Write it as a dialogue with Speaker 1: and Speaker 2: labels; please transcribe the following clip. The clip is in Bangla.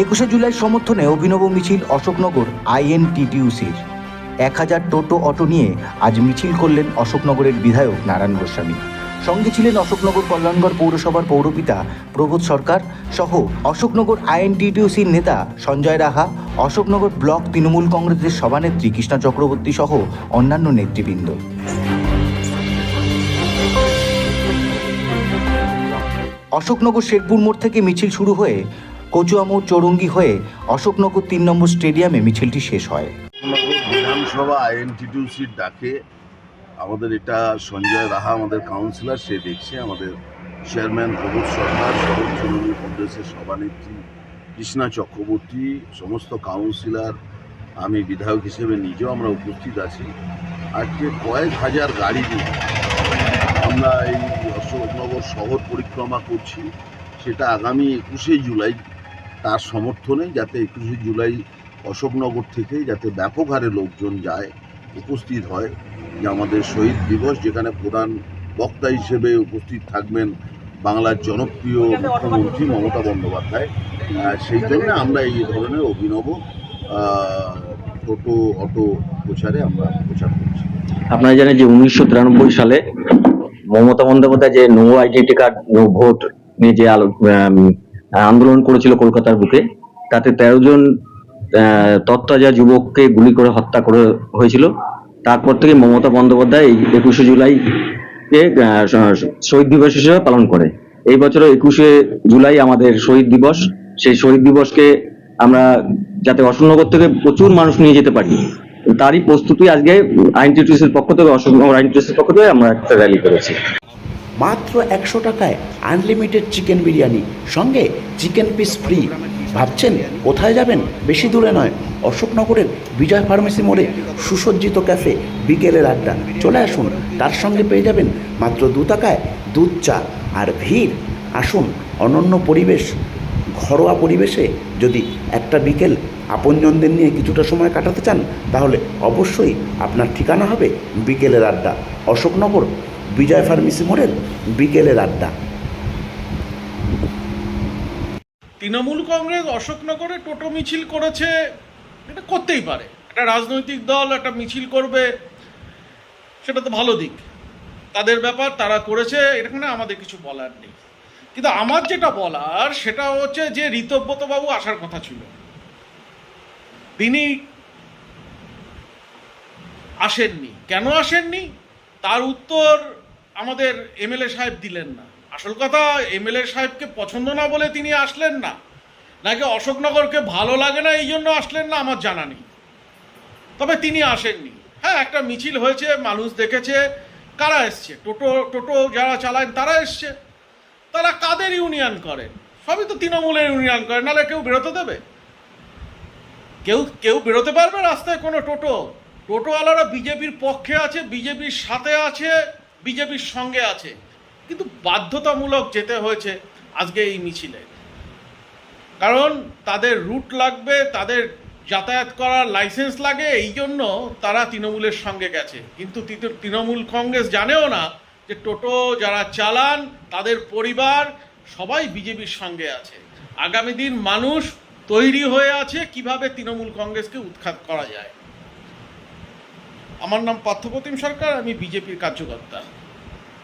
Speaker 1: একুশে জুলাই
Speaker 2: সমর্থনে অভিনব মিছিল অশোকনগর আইএনটিটিউসির। এক হাজার টোটো অটো নিয়ে আজ মিছিল করলেন অশোকনগরের বিধায়ক নারায়ণ গোস্বামী। সঙ্গে ছিলেন অশোকনগর কল্যাণগড় পৌরসভার পৌরপিতা প্রবোধ সরকার সহ অশোকনগর আইএনটিটিউসির নেতা সঞ্জয় রাহা, অশোকনগর ব্লক তৃণমূল কংগ্রেসের সভানেত্রী কৃষ্ণা চক্রবর্তী সহ অন্যান্য নেতৃবৃন্দ। অশোকনগর শেরপুর মোড় থেকে মিছিল শুরু হয়ে কচুয়া মোড় চৌরঙ্গি হয়ে অশোকনগর তিন নম্বর স্টেডিয়ামে মিছিলটি শেষ হয়।
Speaker 3: বিধানসভা আইএনটিটিউসির ডাকে আমাদের এটা সঞ্জয় রাহা, আমাদের কাউন্সিলর সে দেখছে আমাদের চেয়ারম্যান প্রবোধ সরকার শহর তৃণমূল কংগ্রেসের সভানেত্রী কৃষ্ণা চক্রবর্তী, সমস্ত কাউন্সিলর আমি বিধায়ক হিসেবে নিজেও আমরা উপস্থিত আছি। আজকে কয়েক হাজার গাড়ি নিয়ে আমরা এই শহর পরিক্রমা করছি, সেটা আগামী একুশে জুলাই তার সমর্থনে যাতে একুশে জুলাই অশোকনগর থেকে যাতে ব্যাপক হারে লোকজন যায়, উপস্থিত হয়। যে আমাদের শহীদ দিবস, যেখানে প্রধান বক্তা হিসেবে উপস্থিত থাকবেন বাংলার জনপ্রিয় মুখ্যমন্ত্রী মমতা বন্দ্যোপাধ্যায়। সেই জন্য আমরা এই ধরনের অভিনব টোটো অটো প্রচারে আমরা প্রচার করছি।
Speaker 4: আপনারা জানেন যে উনিশশো তিরানব্বই সালে মমতা বন্দ্যোপাধ্যায় যে no identity card no vote নিয়ে যে আন্দোলন করেছিল কলকাতার বুকে তাতে তেরো জন তত্ত্বাজা যুবককে গুলি করে হত্যা করে হয়েছিল। তারপর থেকে মমতা বন্দ্যোপাধ্যায় এই একুশে জুলাই কে আহ, শহীদ দিবস হিসেবে পালন করে। এই বছর একুশে জুলাই আমাদের শহীদ দিবস। সেই শহীদ দিবসকে আমরা যাতে অশোকনগর থেকে প্রচুর মানুষ নিয়ে যেতে পারি। তারই প্রস্তুতি আজকে আইনটিটিউসির পক্ষ থেকে অশোকনগর আইনটিটিউসির পক্ষ থেকে আমরা একটা র্যালি করেছি।
Speaker 5: মাত্র একশো টাকায় আনলিমিটেড চিকেন বিরিয়ানি, সঙ্গে চিকেন পিস ফ্রি ভাবছেন কোথায় যাবেন? বেশি দূরে নয়। অশোকনগরের বিজয় ফার্মেসি মোড়ে সুসজ্জিত ক্যাফে বিকেলের আড্ডা। চলে আসুন, তার সঙ্গে পেয়ে যাবেন মাত্র দু টাকায় দুধ, চা আর ভিড়। আসুন, অনন্য পরিবেশ, ঘরোয়া পরিবেশে যদি একটা বিকেল আপনজনদের নিয়ে কিছুটা সময় কাটাতে চান, তাহলে অবশ্যই আপনার ঠিকানা হবে বিকেলের আড্ডা, অশোকনগর, বিজয় ফার্মেসি মোড়ের বিকেলের আড্ডা।
Speaker 6: তৃণমূল কংগ্রেস অশোকনগরে টোটো মিছিল করেছে, এটা করতেই পারে। একটা রাজনৈতিক দল একটা মিছিল করবে, সেটা তো ভালো দিক। তাদের ব্যাপার তারা করেছে, এখানে আমাদের কিছু বলার নেই। কিন্তু আমার যেটা বলার, সেটা হচ্ছে যে ঋতব্রতবাবু আসার কথা ছিল। তিনি আসেননি। কেন আসেননি? তার উত্তর আমাদের এমএলএ সাহেব দিলেন না। আসল কথা, এমএলএ সাহেবকে পছন্দ না বলে তিনি আসলেন না। নাকি অশোকনগরকে ভালো লাগে না এই জন্য আসলেন না, আমার জানা নেই। তবে তিনি আসেননি। হ্যাঁ একটা মিছিল হয়েছে, মানুষ দেখেছে, কারা এসছে? টোটো টোটো যারা চালায় তারা এসছে। তারা কাদের ইউনিয়ন করে? সবই তো তৃণমূলের ইউনিয়ন করে, নাহলে কেউ বেরোতে দেবে? কেউ কেউ বেরোতে পারবে রাস্তায় কোনো টোটো? টোটোওয়ালারা বিজেপির পক্ষে আছে, বিজেপির সাথে আছে, বিজেপির সঙ্গে আছে। কিন্তু বাধ্যতামূলক যেতে হয়েছে আজকে এই মিছিলে। কারণ তাদের রুট লাগবে, তাদের যাতায়াত করার লাইসেন্স লাগে, এই জন্য তারা তৃণমূলের সঙ্গে গেছে। কিন্তু তৃণ- তৃণমূল কংগ্রেস জানেও না যে টোটো যারা চালান, তাদের পরিবার সবাই বিজেপির সঙ্গে আছে। আগামী দিন মানুষ তৈরি হয়ে আছে, কীভাবে তৃণমূল কংগ্রেসকে উৎখাত করা যায়। আমার নাম পার্থপ্রতিম সরকার, আমি বিজেপির কার্যকর্তা।